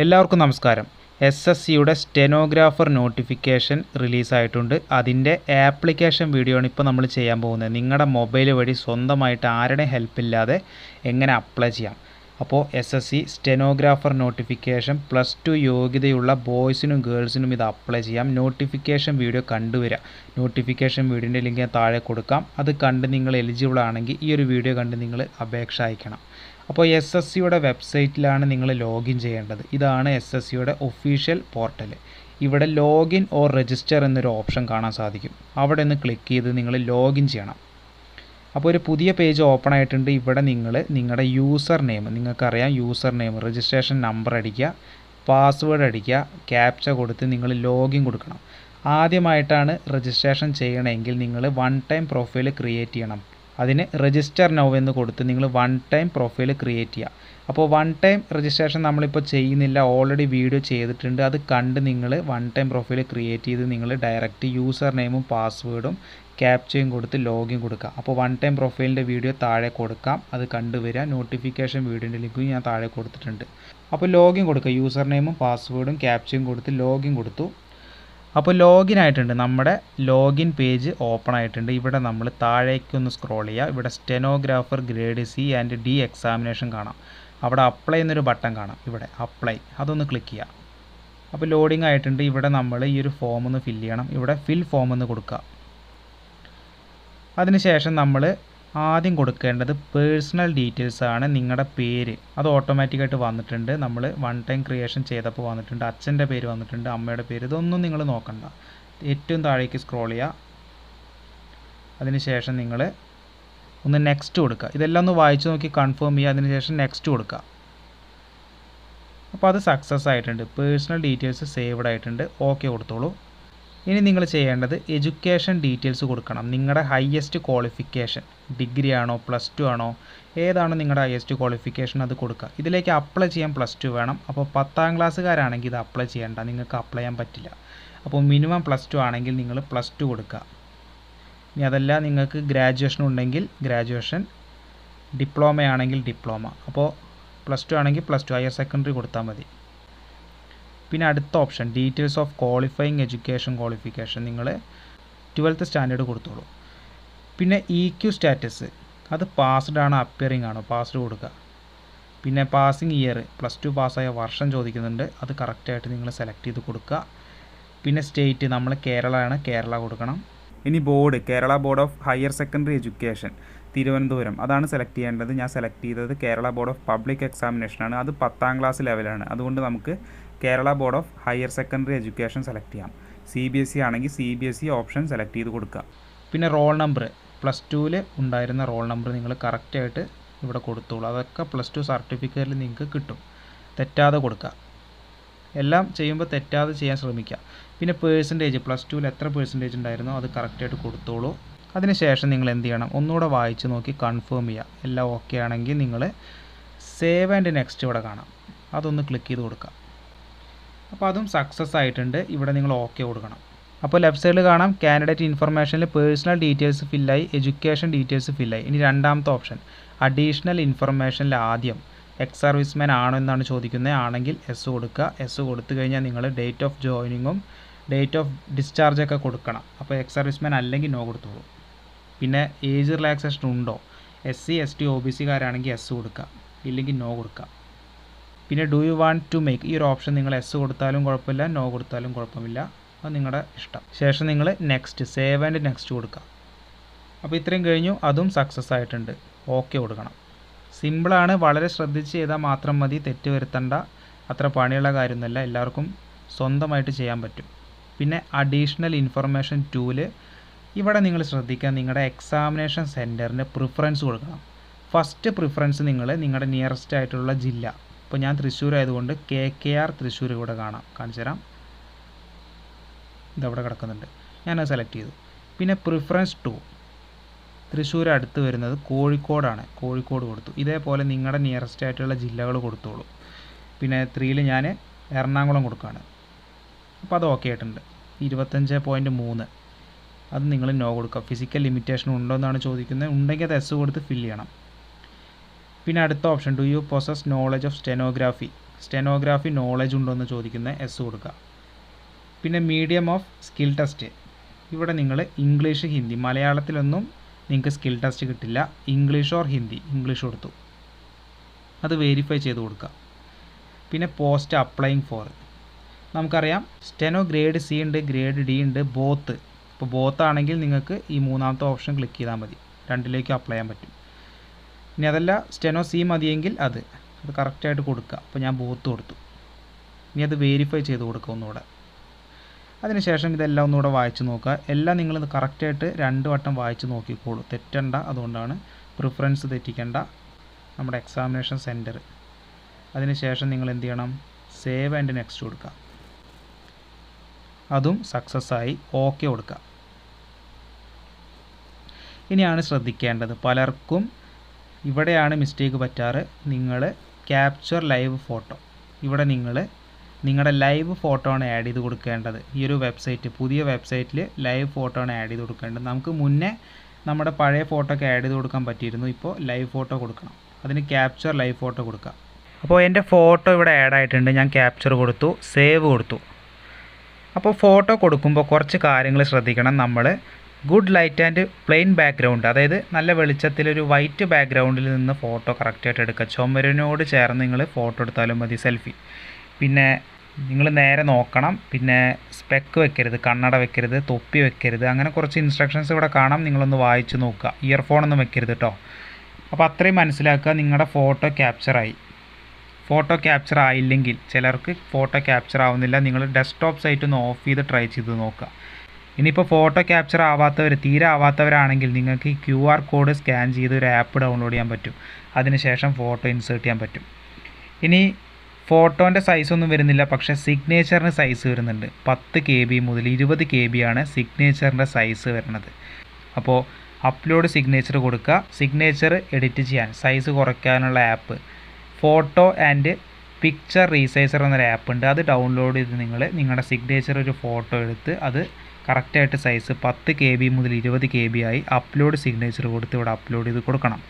എല്ലാവർക്കും നമസ്കാരം. S S സിയുടെ സ്റ്റെനോഗ്രാഫർ നോട്ടിഫിക്കേഷൻ റിലീസായിട്ടുണ്ട് അതിന്റെ ആപ്ലിക്കേഷൻ വീഡിയോ ആണ് ഇപ്പോൾ നമ്മൾ ചെയ്യാൻ പോകുന്നത്. നിങ്ങളുടെ മൊബൈൽ വഴി സ്വന്തമായിട്ട് ആരുടെ ഹെൽപ്പ് ഇല്ലാതെ എങ്ങനെ അപ്ലൈ ചെയ്യാം? അപ്പോൾ S S C stenographer notification plus two യോഗ്യതയുള്ള ബോയ്സിനും ഗേൾസിനും ഇത് അപ്ലൈ ചെയ്യാം. നോട്ടിഫിക്കേഷൻ വീഡിയോ കണ്ടുവരിക നോട്ടിഫിക്കേഷൻ വീഡിയോന്റെ ലിങ്ക് താഴെ കൊടുക്കാം. അത് കണ്ട് നിങ്ങൾ എലിജിബിൾ ആണെങ്കിൽ ഈ ഒരു വീഡിയോ കണ്ട് നിങ്ങൾ അപേക്ഷ അയക്കണം. അപ്പോൾ എസ് എസ് സിയുടെ വെബ്സൈറ്റിലാണ് നിങ്ങൾ ലോഗിൻ ചെയ്യേണ്ടത്. ഇതാണ് എസ് എസ് സിയുടെ ഒഫീഷ്യൽ പോർട്ടൽ. ഇവിടെ ലോഗിൻ ഓർ രജിസ്റ്റർ എന്നൊരു ഓപ്ഷൻ കാണാൻ സാധിക്കും. അവിടെ ഒന്ന് ക്ലിക്ക് ചെയ്ത് നിങ്ങൾ ലോഗിൻ ചെയ്യണം. അപ്പോൾ ഒരു പുതിയ പേജ് ഓപ്പൺ ആയിട്ടുണ്ട്. ഇവിടെ നിങ്ങൾ നിങ്ങളുടെ യൂസർ നെയിം നിങ്ങൾക്കറിയാം യൂസർ നെയിം രജിസ്ട്രേഷൻ നമ്പർ അടിക്കുക പാസ്വേഡ് അടിക്കുക ക്യാപ്ച കൊടുത്ത് നിങ്ങൾ ലോഗിൻ കൊടുക്കണം. ആദ്യമായിട്ടാണ് രജിസ്ട്രേഷൻ ചെയ്യണമെങ്കിൽ നിങ്ങൾ വൺ ടൈം പ്രൊഫൈൽ ക്രിയേറ്റ് ചെയ്യണം. അതിന് രജിസ്റ്റർ നൗ എന്ന് കൊടുത്ത് നിങ്ങൾ വൺ ടൈം പ്രൊഫൈൽ ക്രിയേറ്റ് ചെയ്യുക അപ്പോൾ വൺ ടൈം രജിസ്ട്രേഷൻ നമ്മളിപ്പോൾ ചെയ്യുന്നില്ല ഓൾറെഡി വീഡിയോ ചെയ്തിട്ടുണ്ട്. അത് കണ്ട് നിങ്ങൾ വൺ ടൈം പ്രൊഫൈൽ ക്രിയേറ്റ് ചെയ്ത് നിങ്ങൾ ഡയറക്റ്റ് യൂസർ നെയിമും പാസ്വേഡും ക്യാപ്ചയും കൊടുത്ത് ലോഗിൻ കൊടുക്കുക അപ്പോൾ വൺ ടൈം പ്രൊഫൈലിന്റെ വീഡിയോ താഴെ കൊടുക്കാം. അത് കണ്ടുവരിക നോട്ടിഫിക്കേഷൻ വീഡിയോന്റെ ലിങ്കും ഞാൻ താഴെ കൊടുത്തിട്ടുണ്ട്. അപ്പോൾ ലോഗിൻ കൊടുക്കുക യൂസർ നെയിമും പാസ്വേഡും ക്യാപ്ചയും കൊടുത്ത് ലോഗിൻ കൊടുത്തു. അപ്പോൾ ലോഗിൻ ആയിട്ടുണ്ട്. നമ്മുടെ ലോഗിൻ പേജ് ഓപ്പൺ ആയിട്ടുണ്ട്. ഇവിടെ നമ്മൾ താഴേക്കൊന്ന് സ്ക്രോൾ ചെയ്യുക ഇവിടെ stenographer grade C and D examination കാണാം. അവിടെ അപ്ലൈ എന്നൊരു ബട്ടൺ കാണാം. ഇവിടെ അപ്ലൈ അതൊന്ന് ക്ലിക്ക് ചെയ്യുക അപ്പോൾ ലോഡിംഗ് ആയിട്ടുണ്ട്. ഇവിടെ നമ്മൾ ഈ ഒരു ഫോം ഒന്ന് ഫില്ല് ചെയ്യണം. ഇവിടെ ഫിൽ ഫോം ഒന്ന് കൊടുക്കുക. അതിനുശേഷം നമ്മൾ ആദ്യം കൊടുക്കേണ്ടത് പേഴ്സണൽ ഡീറ്റെയിൽസ് ആണ് നിങ്ങളുടെ പേര്. അത് ഓട്ടോമാറ്റിക്കായിട്ട് വന്നിട്ടുണ്ട്. നമ്മൾ വൺ ടൈം ക്രിയേഷൻ ചെയ്തപ്പോൾ വന്നിട്ടുണ്ട്. അച്ഛന്റെ പേര് വന്നിട്ടുണ്ട് അമ്മയുടെ പേര്. ഇതൊന്നും നിങ്ങൾ നോക്കണ്ട. ഏറ്റവും താഴേക്ക് സ്ക്രോൾ ചെയ്യുക അതിനുശേഷം നിങ്ങൾ ഒന്ന് നെക്സ്റ്റ് കൊടുക്കുക ഇതെല്ലാം ഒന്ന് വായിച്ച് നോക്കി കൺഫേം ചെയ്യുക അതിനുശേഷം നെക്സ്റ്റ് കൊടുക്കുക അപ്പോൾ അത് സക്സസ് ആയിട്ടുണ്ട്. പേഴ്സണൽ ഡീറ്റെയിൽസ് സേവ്ഡ് ആയിട്ടുണ്ട്. ഓക്കെ കൊടുത്തോളൂ. ഇനി നിങ്ങൾ ചെയ്യേണ്ടത് എഡ്യൂക്കേഷൻ ഡീറ്റെയിൽസ് കൊടുക്കണം. നിങ്ങളുടെ ഹയസ്റ്റ് ക്വാളിഫിക്കേഷൻ ഡിഗ്രി ആണോ പ്ലസ് ടു ആണോ ഏതാണോ നിങ്ങളുടെ ഹയസ്റ്റ് ക്വാളിഫിക്കേഷൻ അത് കൊടുക്കുക ഇതിലേക്ക് അപ്ലൈ ചെയ്യാൻ പ്ലസ് ടു വേണം. അപ്പോൾ പത്താം ക്ലാസ്സുകാരാണെങ്കിൽ ഇത് അപ്ലൈ ചെയ്യേണ്ട. നിങ്ങൾക്ക് അപ്ലൈ ചെയ്യാൻ പറ്റില്ല. അപ്പോൾ മിനിമം പ്ലസ് ടു ആണെങ്കിൽ നിങ്ങൾ പ്ലസ് ടു കൊടുക്കുക ഇനി അതല്ല നിങ്ങൾക്ക് ഗ്രാജുവേഷൻ ഉണ്ടെങ്കിൽ ഗ്രാജുവേഷൻ ഡിപ്ലോമ ആണെങ്കിൽ ഡിപ്ലോമ അപ്പോൾ പ്ലസ് ടു ആണെങ്കിൽ പ്ലസ് ടു ഹയർ സെക്കൻഡറി കൊടുത്താൽ മതി. പിന്നെ അടുത്ത option details of qualifying education qualification നിങ്ങൾ ട്വൽത്ത് സ്റ്റാൻഡേർഡ് കൊടുത്തോളൂ. പിന്നെ ഇ ക്യു സ്റ്റാറ്റസ് അത് പാസ്ഡ് ആണോ അപ്പിയറിംഗ് ആണോ പാസ്ഡ് കൊടുക്കുക. പിന്നെ പാസിംഗ് ഇയർ പ്ലസ് ടു പാസ്സായ വർഷം ചോദിക്കുന്നുണ്ട് അത് കറക്റ്റായിട്ട് നിങ്ങൾ സെലക്ട് ചെയ്ത് കൊടുക്കുക. പിന്നെ സ്റ്റേറ്റ് നമ്മൾ കേരള ആണ് കേരള കൊടുക്കണം. ഇനി board Kerala board of higher secondary education Thiruvananthapuram. അതാണ് സെലക്ട് ചെയ്യേണ്ടത്. ഞാൻ സെലക്ട് ചെയ്തത് കേരള ബോർഡ് ഓഫ് പബ്ലിക് എക്സാമിനേഷനാണ് അത് പത്താം ക്ലാസ് ലെവലാണ് അതുകൊണ്ട് നമുക്ക് Kerala board of higher secondary education select ചെയ്യാം. സി ബി എസ് ഇ ആണെങ്കിൽ C B S E option select ചെയ്ത് കൊടുക്കുക. പിന്നെ റോൾ നമ്പർ. പ്ലസ് ടുവിൽ ഉണ്ടായിരുന്ന റോൾ നമ്പർ നിങ്ങൾ കറക്റ്റായിട്ട് ഇവിടെ കൊടുത്തോളൂ. അതൊക്കെ പ്ലസ് ടു സർട്ടിഫിക്കറ്റിൽ നിങ്ങൾക്ക് കിട്ടും. തെറ്റാതെ കൊടുക്കുക. എല്ലാം ചെയ്യുമ്പോൾ തെറ്റാതെ ചെയ്യാൻ ശ്രമിക്കുക. പിന്നെ പേഴ്സന്റേജ് പ്ലസ് ടുവിൽ എത്ര പേഴ്സന്റേജ് ഉണ്ടായിരുന്നോ അത് കറക്റ്റായിട്ട് കൊടുത്തോളൂ. അതിനുശേഷം നിങ്ങൾ എന്ത് ചെയ്യണം? ഒന്നുകൂടെ വായിച്ച് നോക്കി കൺഫേം ചെയ്യുക. എല്ലാം ഓക്കെ ആണെങ്കിൽ നിങ്ങൾ സേവ് ആൻഡ് നെക്സ്റ്റ് ഇവിടെ കാണാം. അതൊന്ന് ക്ലിക്ക് ചെയ്ത് കൊടുക്കുക. അപ്പോൾ അതും സക്സസ് ആയിട്ടുണ്ട്. ഇവിടെ നിങ്ങൾ ഓക്കെ കൊടുക്കണം. അപ്പോൾ ലെഫ്റ്റ് സൈഡിൽ കാണാം. കാൻഡിഡേറ്റ് ഇൻഫർമേഷനിൽ പേഴ്സണൽ ഡീറ്റെയിൽസ് ഫില്ലായി എഡ്യൂക്കേഷൻ ഡീറ്റെയിൽസ് ഫില്ലായി ഇനി രണ്ടാമത്തെ ഓപ്ഷൻ അഡീഷണൽ ഇൻഫർമേഷനിൽ ആദ്യം. എക്സ് സർവീസ്മാൻ ആണോ എന്നാണ് ചോദിക്കുന്നത്. ആണെങ്കിൽ എസ് കൊടുക്കുക. എസ് കൊടുത്തു കഴിഞ്ഞാൽ നിങ്ങൾ ഡേറ്റ് ഓഫ് ജോയിനിങ്ങും ഡേറ്റ് ഓഫ് ഡിസ്ചാർജൊക്കെ കൊടുക്കണം. അപ്പോൾ എക്സ് സർവീസ്മാൻ അല്ലെങ്കിൽ നോ കൊടുത്തോളൂ. പിന്നെ ഏജ് റിലാക്സേഷൻ ഉണ്ടോ? S C S T O B സിക്കാരാണെങ്കിൽ yes കൊടുക്കുക. ഇല്ലെങ്കിൽ നോ കൊടുക്കുക. പിന്നെ do you want to make ഈ ഒരു ഓപ്ഷൻ നിങ്ങൾ എസ് കൊടുത്താലും കുഴപ്പമില്ല നോ കൊടുത്താലും കുഴപ്പമില്ല. അത് നിങ്ങളുടെ ഇഷ്ടം. ശേഷം നിങ്ങൾ നെക്സ്റ്റ് സേവ് ആൻഡ് നെക്സ്റ്റ് കൊടുക്കുക അപ്പോൾ ഇത്രയും കഴിഞ്ഞു അതും സക്സസ് ആയിട്ടുണ്ട്. ഓക്കെ കൊടുക്കണം. സിമ്പിളാണ് വളരെ ശ്രദ്ധിച്ച് ചെയ്താൽ മാത്രം മതി. തെറ്റ് വരുത്തേണ്ട. അത്ര പണിയുള്ള കാര്യമൊന്നുമല്ല. എല്ലാവർക്കും സ്വന്തമായിട്ട് ചെയ്യാൻ പറ്റും. പിന്നെ അഡീഷണൽ ഇൻഫർമേഷൻ ടൂൽ ഇവിടെ നിങ്ങൾ ശ്രദ്ധിക്കുക. നിങ്ങളുടെ എക്സാമിനേഷൻ സെന്ററിന് പ്രിഫറൻസ് കൊടുക്കണം. ഫസ്റ്റ് പ്രിഫറൻസ് നിങ്ങൾ നിങ്ങളുടെ നിയറസ്റ്റ് ആയിട്ടുള്ള ജില്ല ഇപ്പോൾ ഞാൻ തൃശ്ശൂർ ആയതുകൊണ്ട് കെ കെ ആർ തൃശ്ശൂർ ഇവിടെ കാണാം. കാണിച്ചു തരാം. ഇതവിടെ കിടക്കുന്നുണ്ട്. അത് സെലക്ട് ചെയ്തു. പിന്നെ പ്രിഫറൻസ് ടു തൃശ്ശൂർ അടുത്ത് വരുന്നത് കോഴിക്കോടാണ്. കോഴിക്കോട് കൊടുത്തു. ഇതേപോലെ നിങ്ങളുടെ നിയറസ്റ്റ് ആയിട്ടുള്ള ജില്ലകൾ കൊടുത്തോളൂ. പിന്നെ ത്രീയിൽ ഞാൻ എറണാകുളം കൊടുക്കുകയാണ് അപ്പോൾ അത് ഓക്കെ ആയിട്ടുണ്ട്. ഇരുപത്തഞ്ച് പോയിന്റ് മൂന്ന്. അത് നിങ്ങൾ നോ കൊടുക്കുക. ഫിസിക്കൽ ലിമിറ്റേഷൻ ഉണ്ടോ എന്നാണ് ചോദിക്കുന്നത്. ഉണ്ടെങ്കിൽ അത് എസ് കൊടുത്ത് ഫില്ല് ചെയ്യണം. പിന്നെ അടുത്ത option do you possess knowledge of stenography stenography knowledge ഉണ്ടോ എന്ന് ചോദിക്കുന്ന എസ് കൊടുക്കുക പിന്നെ മീഡിയം ഓഫ് സ്കിൽ ടെസ്റ്റ് ഇവിടെ നിങ്ങൾ ഇംഗ്ലീഷ് ഹിന്ദി മലയാളത്തിലൊന്നും നിങ്ങൾക്ക് സ്കിൽ ടെസ്റ്റ് കിട്ടില്ല. ഇംഗ്ലീഷ് ഓർ ഹിന്ദി ഇംഗ്ലീഷ് കൊടുത്തു. അത് വെരിഫൈ ചെയ്ത് കൊടുക്കുക പിന്നെ പോസ്റ്റ് അപ്ലൈയിങ് ഫോർ നമുക്കറിയാം സ്റ്റെനോ ഗ്രേഡ് സി ഉണ്ട് ഗ്രേഡ് ഡി ഉണ്ട് ബോത്ത് ഇപ്പോൾ ബോത്ത് ആണെങ്കിൽ നിങ്ങൾക്ക് ഈ മൂന്നാമത്തെ ഓപ്ഷൻ ക്ലിക്ക് ചെയ്താൽ മതി. രണ്ടിലേക്കും അപ്ലൈ ചെയ്യാൻ പറ്റും. ഇനി അതല്ല സ്റ്റെനോ സി മതിയെങ്കിൽ അത്. അത് കറക്റ്റായിട്ട് കൊടുക്കുക. അപ്പോൾ ഞാൻ ബോത്ത് കൊടുത്തു. ഇനി അത് വെരിഫൈ ചെയ്ത് കൊടുക്കുക ഒന്നുകൂടെ. അതിനുശേഷം ഇതെല്ലാം ഒന്നുകൂടെ വായിച്ച് നോക്കുക. എല്ലാം നിങ്ങൾ കറക്റ്റായിട്ട് രണ്ട് വട്ടം വായിച്ച് നോക്കിക്കോളൂ. തെറ്റണ്ട അതുകൊണ്ടാണ് പ്രിഫറൻസ് തെറ്റിക്കേണ്ട. നമ്മുടെ എക്സാമിനേഷൻ സെന്റർ അതിനുശേഷം നിങ്ങൾ എന്ത് ചെയ്യണം? സേവ് ആൻഡ് നെക്സ്റ്റ് കൊടുക്കുക. അതും സക്സസ് ആയി. ഓക്കെ കൊടുക്കുക. ഇനിയാണ് ശ്രദ്ധിക്കേണ്ടത്. പലർക്കും ഇവിടെയാണ് മിസ്റ്റേക്ക് പറ്റാറ്. നിങ്ങൾ ക്യാപ്ചർ ലൈവ് ഫോട്ടോ ഇവിടെ നിങ്ങൾ നിങ്ങളുടെ ലൈവ് ഫോട്ടോ ആണ് ആഡ് ചെയ്ത് കൊടുക്കേണ്ടത്. ഈ ഒരു വെബ്സൈറ്റ് പുതിയ വെബ്സൈറ്റിൽ ലൈവ് ഫോട്ടോ ആണ് ആഡ് ചെയ്ത് കൊടുക്കേണ്ടത്. നമുക്ക് മുന്നേ നമ്മുടെ പഴയ ഫോട്ടോ ഒക്കെ ആഡ് ചെയ്ത് കൊടുക്കാൻ പറ്റിയിരുന്നു. ഇപ്പോൾ ലൈവ് ഫോട്ടോ കൊടുക്കണം. അതിന് ക്യാപ്ചർ ലൈവ് ഫോട്ടോ കൊടുക്കുക അപ്പോൾ എന്റെ ഫോട്ടോ ഇവിടെ ആഡ് ആയിട്ടുണ്ട്. ഞാൻ ക്യാപ്ചർ കൊടുത്തു സേവ് കൊടുത്തു. അപ്പോൾ ഫോട്ടോ കൊടുക്കുമ്പോൾ കുറച്ച് കാര്യങ്ങൾ ശ്രദ്ധിക്കണം. നമ്മൾ good light and plain background. അതായത് നല്ല വെളിച്ചത്തിൽ ഒരു വൈറ്റ് ബാക്ക്ഗ്രൗണ്ടിൽ നിന്ന് ഫോട്ടോ കറക്റ്റായിട്ട് എടുക്കുക. ചുമരിനോട് ചേർന്ന് നിങ്ങൾ ഫോട്ടോ എടുത്താലും മതി സെൽഫി. പിന്നെ നിങ്ങൾ നേരെ നോക്കണം. പിന്നെ സ്പെക്ക് വെക്കരുത് കണ്ണട വെക്കരുത് തൊപ്പി വെക്കരുത്. അങ്ങനെ കുറച്ച് ഇൻസ്ട്രക്ഷൻസ് ഇവിടെ കാണാം. നിങ്ങളൊന്ന് വായിച്ച് നോക്കുക. ഇയർഫോണൊന്നും വെക്കരുത് കേട്ടോ അപ്പോൾ അത്രയും മനസ്സിലാക്കുക നിങ്ങളുടെ ഫോട്ടോ ക്യാപ്ചറായി ഫോട്ടോ ക്യാപ്ചർ ആയില്ലെങ്കിൽ ചിലർക്ക് ഫോട്ടോ ക്യാപ്ചർ ആവുന്നില്ല. നിങ്ങൾ ഡെസ്ക്ടോപ്പ് സൈറ്റ് ഒന്ന് ഓഫ് ചെയ്ത് ട്രൈ ചെയ്ത് നോക്കുക. ഇനിയിപ്പോൾ ഫോട്ടോ ക്യാപ്ചർ ആവാത്തവർ തീരെ ആവാത്തവരാണെങ്കിൽ നിങ്ങൾക്ക് ഈ ക്യു ആർ കോഡ് സ്കാൻ ചെയ്ത് ഒരു ആപ്പ് ഡൗൺലോഡ് ചെയ്യാൻ പറ്റും. അതിനുശേഷം ഫോട്ടോ ഇൻസേർട്ട് ചെയ്യാൻ പറ്റും. ഇനി ഫോട്ടോന്റെ സൈസൊന്നും വരുന്നില്ല പക്ഷേ സിഗ്നേച്ചറിന് സൈസ് വരുന്നുണ്ട്. പത്ത് കെ ബി മുതൽ ഇരുപത് കെ ബി ആണ് സിഗ്നേച്ചറിന്റെ സൈസ് വരുന്നത്. അപ്പോൾ അപ്ലോഡ് സിഗ്നേച്ചർ കൊടുക്കുക. സിഗ്നേച്ചർ എഡിറ്റ് ചെയ്യാൻ സൈസ് കുറയ്ക്കാനുള്ള app photo and picture resizer എന്നൊരു ആപ്പ് ഉണ്ട്. അത് ഡൗൺലോഡ് ചെയ്ത് നിങ്ങൾ നിങ്ങളുടെ സിഗ്നേച്ചർ ഒരു ഫോട്ടോ എടുത്ത് അത് കറക്റ്റായിട്ട് സൈസ് പത്ത് കെ ബി മുതൽ ഇരുപത് കെ ബി ആയി അപ്ലോഡ് സിഗ്നേച്ചർ കൊടുത്ത് ഇവിടെ അപ്ലോഡ് ചെയ്ത് കൊടുക്കണം.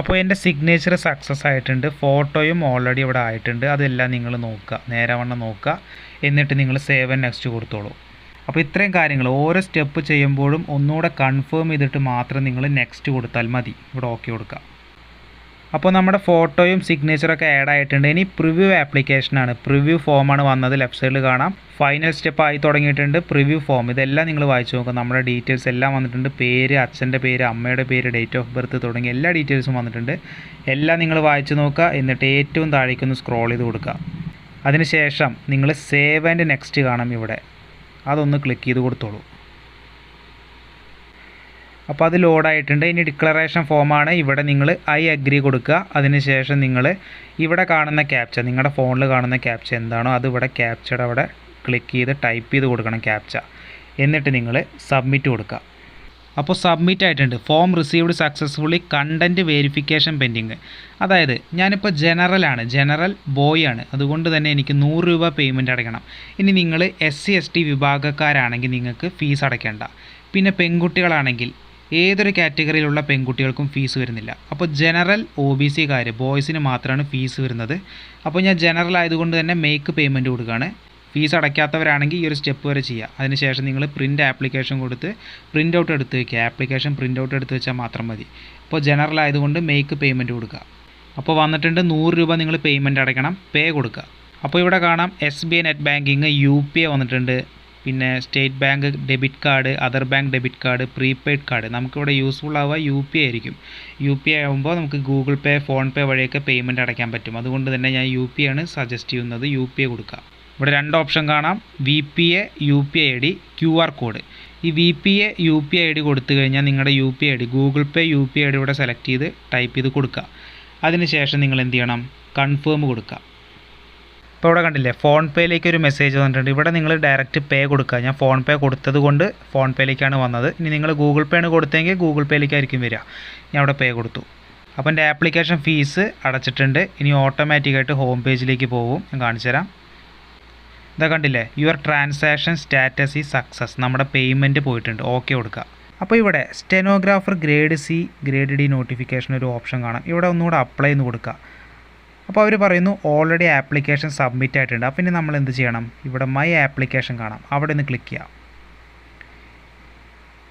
അപ്പോൾ എന്റെ സിഗ്നേച്ചർ സക്സസ് ആയിട്ടുണ്ട്. ഫോട്ടോയും ഓൾറെഡി ഇവിടെ ആയിട്ടുണ്ട്. അതെല്ലാം നിങ്ങൾ നോക്കുക. നേരവണ്ണം നോക്കുക. എന്നിട്ട് നിങ്ങൾ സേവ് ആൻഡ് നെക്സ്റ്റ് കൊടുത്തോളൂ. അപ്പോൾ ഇത്രയും കാര്യങ്ങൾ. ഓരോ സ്റ്റെപ്പ് ചെയ്യുമ്പോഴും ഒന്നുകൂടെ കൺഫേം ചെയ്തിട്ട് മാത്രം നിങ്ങൾ നെക്സ്റ്റ് കൊടുത്താൽ മതി. ഇവിടെ ഓക്കെ കൊടുക്കുക. അപ്പോൾ നമ്മുടെ ഫോട്ടോയും സിഗ്നേച്ചറും ഒക്കെ ആഡ് ആയിട്ടുണ്ട്. ഇനി പ്രിവ്യൂ ആപ്ലിക്കേഷനാണ് പ്രിവ്യൂ ഫോമാണ് വന്നത്. ലെഫ്റ്റ് സൈഡിൽ കാണാം. ഫൈനൽ സ്റ്റെപ്പ് ആയി തുടങ്ങിയിട്ടുണ്ട്. പ്രിവ്യൂ ഫോം ഇതെല്ലാം നിങ്ങൾ വായിച്ചു നോക്കുക നമ്മുടെ ഡീറ്റെയിൽസ് എല്ലാം വന്നിട്ടുണ്ട്. പേര് അച്ഛന്റെ പേര് അമ്മയുടെ പേര് ഡേറ്റ് ഓഫ് ബർത്ത് തുടങ്ങി എല്ലാ ഡീറ്റെയിൽസും വന്നിട്ടുണ്ട്. എല്ലാം നിങ്ങൾ വായിച്ചു നോക്കുക. എന്നിട്ട് ഏറ്റവും താഴേക്കൊന്ന് സ്ക്രോൾ ചെയ്ത് കൊടുക്കുക. അതിനുശേഷം നിങ്ങൾ സേവ് ആൻഡ് നെക്സ്റ്റ് കാണാം ഇവിടെ. അതൊന്ന് ക്ലിക്ക് ചെയ്ത് കൊടുത്തോളൂ. അപ്പോൾ അത് ലോഡായിട്ടുണ്ട്. ഇനി ഡിക്ലറേഷൻ ഫോമാണ് ഇവിടെ നിങ്ങൾ ഐ അഗ്രി കൊടുക്കുക. അതിനുശേഷം നിങ്ങൾ ഇവിടെ കാണുന്ന ക്യാപ്ച നിങ്ങളുടെ ഫോണിൽ കാണുന്ന ക്യാപ്ച എന്താണോ അത് ഇവിടെ ക്യാപ്ചയുടെ അവിടെ ക്ലിക്ക് ചെയ്ത് ടൈപ്പ് ചെയ്ത് കൊടുക്കണം ക്യാപ്ച എന്നിട്ട് നിങ്ങൾ സബ്മിറ്റ് കൊടുക്കുക. അപ്പോൾ സബ്മിറ്റ് ആയിട്ടുണ്ട്. Form received successfully content verification pending അതായത് ഞാനിപ്പോൾ ജനറലാണ് ജനറൽ ബോയ് ആണ്. അതുകൊണ്ട് തന്നെ എനിക്ക് നൂറ് രൂപ പേയ്മെന്റ് അടയ്ക്കണം. ഇനി നിങ്ങൾ എസ് സി എസ് ടി വിഭാഗക്കാരാണെങ്കിൽ നിങ്ങൾക്ക് ഫീസ് അടയ്ക്കേണ്ട. പിന്നെ പെൺകുട്ടികളാണെങ്കിൽ ഏതൊരു കാറ്റഗറിയിലുള്ള പെൺകുട്ടികൾക്കും ഫീസ് വരുന്നില്ല. അപ്പോൾ ജനറൽ ഒ ബി സിക്കാർ ബോയ്സിന് മാത്രമാണ് ഫീസ് വരുന്നത്. അപ്പോൾ ഞാൻ ജനറൽ ആയതുകൊണ്ട് തന്നെ മേക്ക് പേയ്മെന്റ് കൊടുക്കുകയാണ്. ഫീസ് അടയ്ക്കാത്തവരാണെങ്കിൽ ഈ ഒരു സ്റ്റെപ്പ് വരെ ചെയ്യുക. അതിനുശേഷം നിങ്ങൾ പ്രിന്റ് ആപ്ലിക്കേഷൻ കൊടുത്ത് പ്രിന്റ് ഔട്ട് എടുത്ത് വയ്ക്കുക ആപ്ലിക്കേഷൻ പ്രിന്റ് ഔട്ട് എടുത്ത് വെച്ചാൽ മാത്രം മതി. ഇപ്പോൾ ജനറൽ ആയതുകൊണ്ട് മേക്ക് പേയ്മെന്റ് കൊടുക്കുക. അപ്പോൾ വന്നിട്ടുണ്ട് നൂറ് രൂപ നിങ്ങൾ പേയ്മെന്റ് അടയ്ക്കണം പേ കൊടുക്കുക. അപ്പോൾ ഇവിടെ കാണാം S B I net banking U P I വന്നിട്ടുണ്ട്. പിന്നെ state bank debit card other bank debit card prepaid card നമുക്കിവിടെ യൂസ്ഫുൾ ആവുക യു പി ഐ ആയിരിക്കും. യു പി ഐ ആകുമ്പോൾ നമുക്ക് ഗൂഗിൾ പേ ഫോൺ പേ വഴിയൊക്കെ പേയ്മെന്റ് അടയ്ക്കാൻ പറ്റും. അതുകൊണ്ട് തന്നെ ഞാൻ യു പി ആണ് സജസ്റ്റ് ചെയ്യുന്നത്. യു പി ഐ കൊടുക്കുക. ഇവിടെ രണ്ട് ഓപ്ഷൻ കാണാം. V P A U P I I D Q R code ഈ V P A U P I I D കൊടുത്തു കഴിഞ്ഞാൽ നിങ്ങളുടെ U P I D Google Pay U P I I D select ചെയ്ത് type ചെയ്ത് കൊടുക്കുക. അതിനുശേഷം നിങ്ങൾ എന്ത് ചെയ്യണം? കൺഫേം കൊടുക്കുക. ഇപ്പോൾ ഇവിടെ കണ്ടില്ലേ ഫോൺ പേയിലേക്ക് ഒരു മെസ്സേജ് വന്നിട്ടുണ്ട്. ഇവിടെ നിങ്ങൾ ഡയറക്റ്റ് പേ കൊടുക്കുക. ഞാൻ ഫോൺ പേ കൊടുത്തത് കൊണ്ട് ഫോൺ പേയിലേക്കാണ് വന്നത്. ഇനി നിങ്ങൾ ഗൂഗിൾ പേ ആണ് കൊടുത്തെങ്കിൽ ഗൂഗിൾ പേയിലേക്കായിരിക്കും വരിക. ഞാൻ അവിടെ പേ കൊടുത്തു. അപ്പോൾ എന്റെ ആപ്ലിക്കേഷൻ ഫീസ് അടച്ചിട്ടുണ്ട്. ഇനി ഓട്ടോമാറ്റിക്കായിട്ട് ഹോം പേജിലേക്ക് പോകും. ഞാൻ കാണിച്ചു തരാം. ഇതാ കണ്ടില്ലേ യുവർ ട്രാൻസാക്ഷൻ സ്റ്റാറ്റസ് ഈ സക്സസ് നമ്മുടെ പേയ്മെന്റ് പോയിട്ടുണ്ട്. ഓക്കെ കൊടുക്കുക. അപ്പോൾ ഇവിടെ stenographer grade C grade D notification ഒരു ഓപ്ഷൻ കാണാം. ഇവിടെ ഒന്നുകൂടെ അപ്ലൈ എന്ന് കൊടുക്കുക. അപ്പോൾ അവർ പറയുന്നു ഓൾറെഡി ആപ്ലിക്കേഷൻ സബ്മിറ്റ് ആയിട്ടുണ്ട്. അപ്പോൾ ഇനി നമ്മൾ എന്ത് ചെയ്യണം? ഇവിടെ മൈ ആപ്ലിക്കേഷൻ കാണാം. അവിടെ നിന്ന് ക്ലിക്ക് ചെയ്യാം.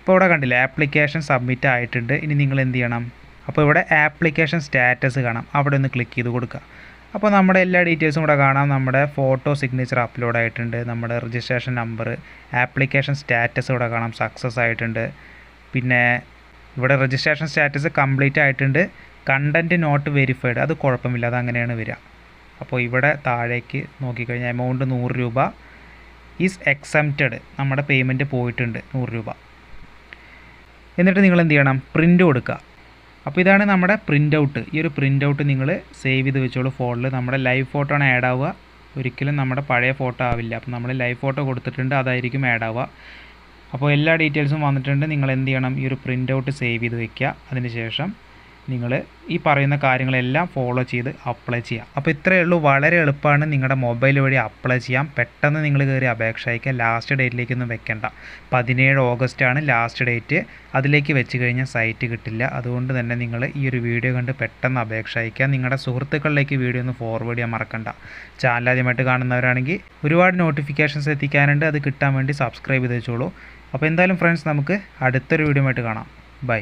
ഇപ്പോൾ ഇവിടെ കണ്ടില്ലേ ആപ്ലിക്കേഷൻ സബ്മിറ്റ് ആയിട്ടുണ്ട്. ഇനി നിങ്ങൾ എന്ത് ചെയ്യണം? അപ്പോൾ ഇവിടെ ആപ്ലിക്കേഷൻ സ്റ്റാറ്റസ് കാണാം. അവിടെ ഒന്ന് ക്ലിക്ക് ചെയ്ത് കൊടുക്കുക. അപ്പോൾ നമ്മുടെ എല്ലാ ഡീറ്റെയിൽസും ഇവിടെ കാണാം. നമ്മുടെ ഫോട്ടോ സിഗ്നേച്ചർ അപ്ലോഡ് ആയിട്ടുണ്ട്. നമ്മുടെ രജിസ്ട്രേഷൻ നമ്പർ ആപ്ലിക്കേഷൻ സ്റ്റാറ്റസ് ഇവിടെ കാണാം. സക്സസ് ആയിട്ടുണ്ട്. പിന്നെ ഇവിടെ രജിസ്ട്രേഷൻ സ്റ്റാറ്റസ് കംപ്ലീറ്റ് ആയിട്ടുണ്ട്. കണ്ടന്റ് നോട്ട് വെരിഫൈഡ് അത് കുഴപ്പമില്ല അത് അങ്ങനെയാണ് വരിക. അപ്പോൾ ഇവിടെ താഴേക്ക് നോക്കിക്കഴിഞ്ഞാൽ എമൗണ്ട് നൂറ് രൂപ. ഈസ് എക്സംപ്റ്റഡ് നമ്മുടെ പേയ്മെന്റ് പോയിട്ടുണ്ട് നൂറ് രൂപ. എന്നിട്ട് നിങ്ങൾ എന്ത് ചെയ്യണം? പ്രിന്റ് കൊടുക്കുക. അപ്പോൾ ഇതാണ് നമ്മുടെ പ്രിന്റ് ഔട്ട് ഈ ഒരു പ്രിന്റ് ഔട്ട് നിങ്ങൾ സേവ് ചെയ്ത് വെച്ചോളൂ ഫോണിൽ നമ്മുടെ ലൈവ് ഫോട്ടോ ആണ് ആഡ് ആവുക. ഒരിക്കലും നമ്മുടെ പഴയ ഫോട്ടോ ആവില്ല. അപ്പോൾ നമ്മൾ ലൈവ് ഫോട്ടോ കൊടുത്തിട്ടുണ്ട് അതായിരിക്കും ആഡ് ആവുക. അപ്പോൾ എല്ലാ ഡീറ്റെയിൽസും വന്നിട്ടുണ്ട്. നിങ്ങൾ എന്ത് ചെയ്യണം? ഈ ഒരു പ്രിന്റ് ഔട്ട് സേവ് ചെയ്ത് വെക്കുക. അതിനുശേഷം നിങ്ങൾ ഈ പറയുന്ന കാര്യങ്ങളെല്ലാം ഫോളോ ചെയ്ത് അപ്ലൈ ചെയ്യാം. അപ്പോൾ ഇത്രയേ ഉള്ളൂ. വളരെ എളുപ്പമാണ് നിങ്ങളുടെ മൊബൈൽ വഴി അപ്ലൈ ചെയ്യാം. പെട്ടെന്ന് നിങ്ങൾ കയറി അപേക്ഷ അയക്കുക. ലാസ്റ്റ് ഡേറ്റിലേക്കൊന്നും വെക്കേണ്ട. പതിനേഴ് ഓഗസ്റ്റ് ആണ് ലാസ്റ്റ് ഡേറ്റ് അതിലേക്ക് വെച്ച് കഴിഞ്ഞാൽ സൈറ്റ് കിട്ടില്ല. അതുകൊണ്ട് തന്നെ നിങ്ങൾ ഈ ഒരു വീഡിയോ കണ്ട് പെട്ടെന്ന് അപേക്ഷ അയക്കുക. നിങ്ങളുടെ സുഹൃത്തുക്കളിലേക്ക് വീഡിയോ ഒന്ന് ഫോർവേഡ് ചെയ്യാൻ മറക്കണ്ട. ചാനൽ ആദ്യമായിട്ട് കാണുന്നവരാണെങ്കിൽ ഒരുപാട് നോട്ടിഫിക്കേഷൻസ് എത്തിക്കാനുണ്ട്. അത് കിട്ടാൻ വേണ്ടി സബ്സ്ക്രൈബ് ചെയ്ത് വെച്ചോളൂ. അപ്പോൾ എന്തായാലും ഫ്രണ്ട്സ് നമുക്ക് അടുത്തൊരു വീഡിയോ ആയിട്ട് കാണാം. ബൈ